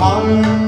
Amen.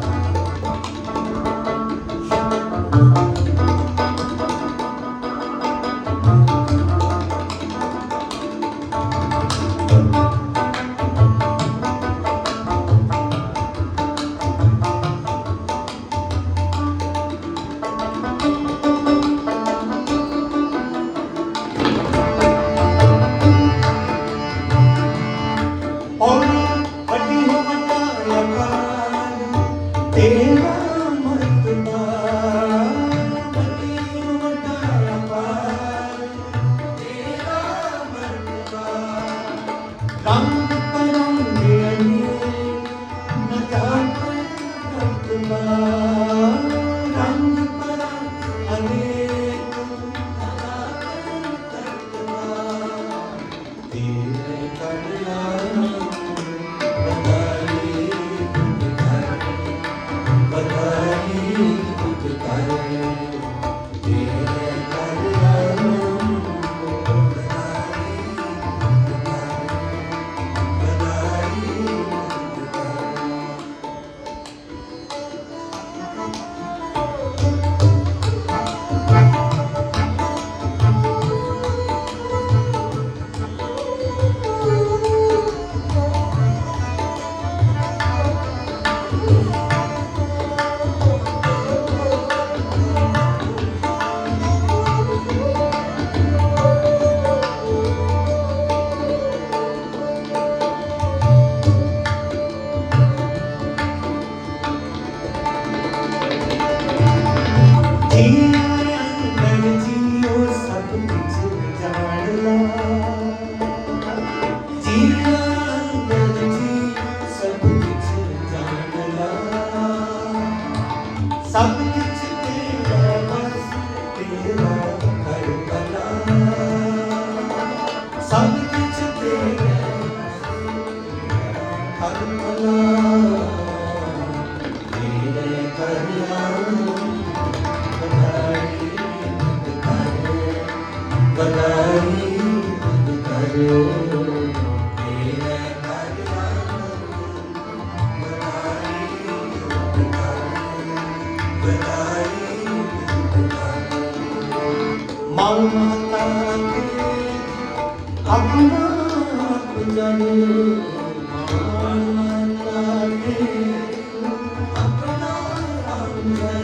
You.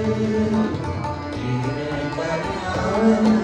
Thank you.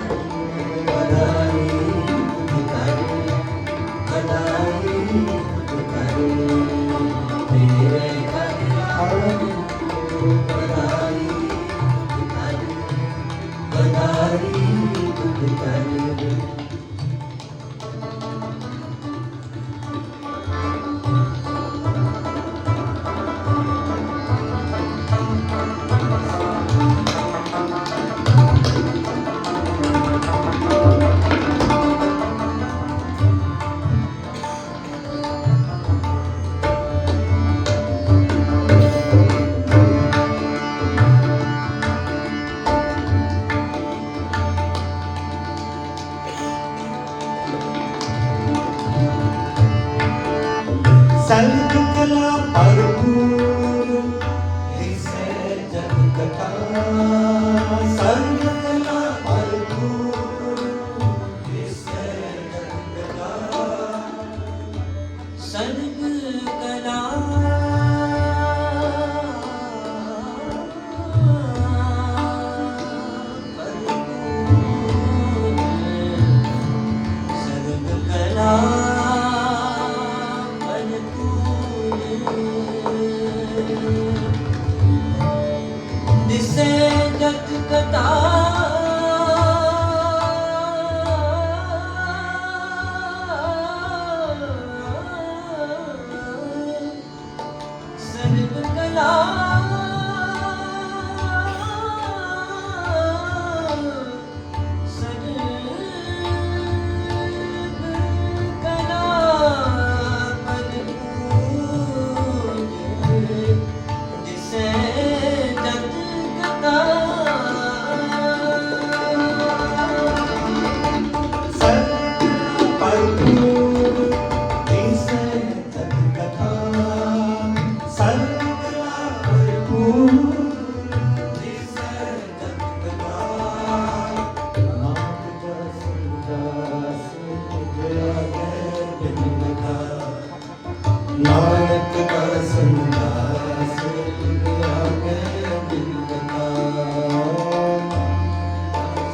Nanak ਦਾ ਸੰਦਾਸ ਦੁਨੀਆ ਮੈਂ ਬਿਨਤਾ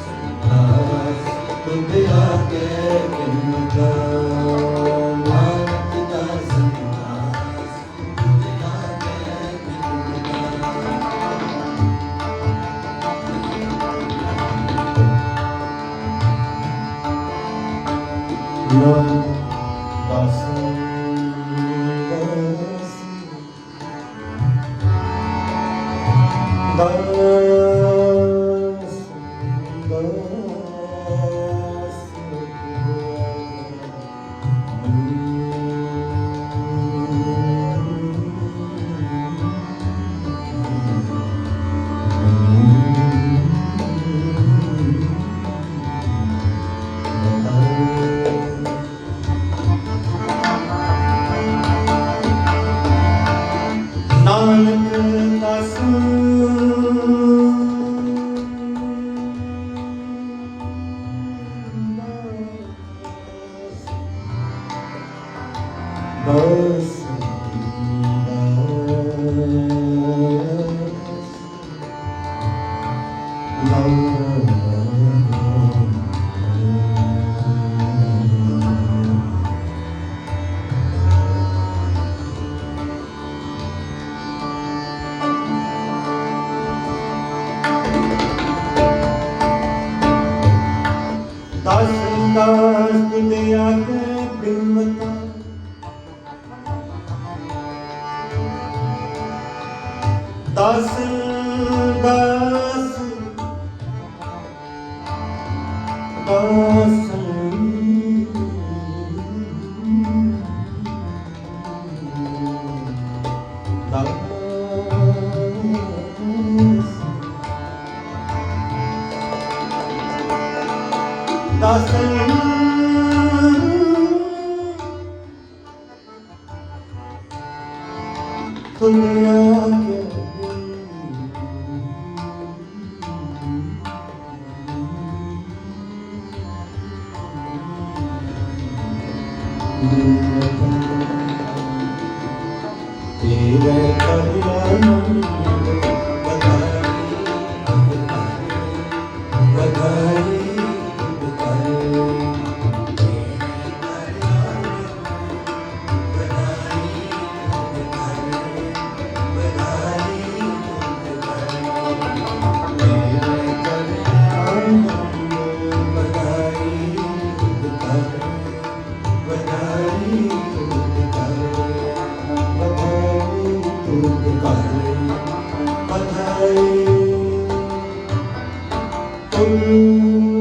ਸੰਦਾਸ ਦੁਨੀਆ ਕੇ ਬਿਨਤਾ ਨਾਨਕ ਦਾ ਸੰਦਾਸ ਦੁਨੀਆ ਮੈਂ Binata Nanak I'm not one. ਦਾਸ ਦਾਸ ਦਾਸ ਦਾਸ ਦਾਸ तेरे कल्याण Senhor.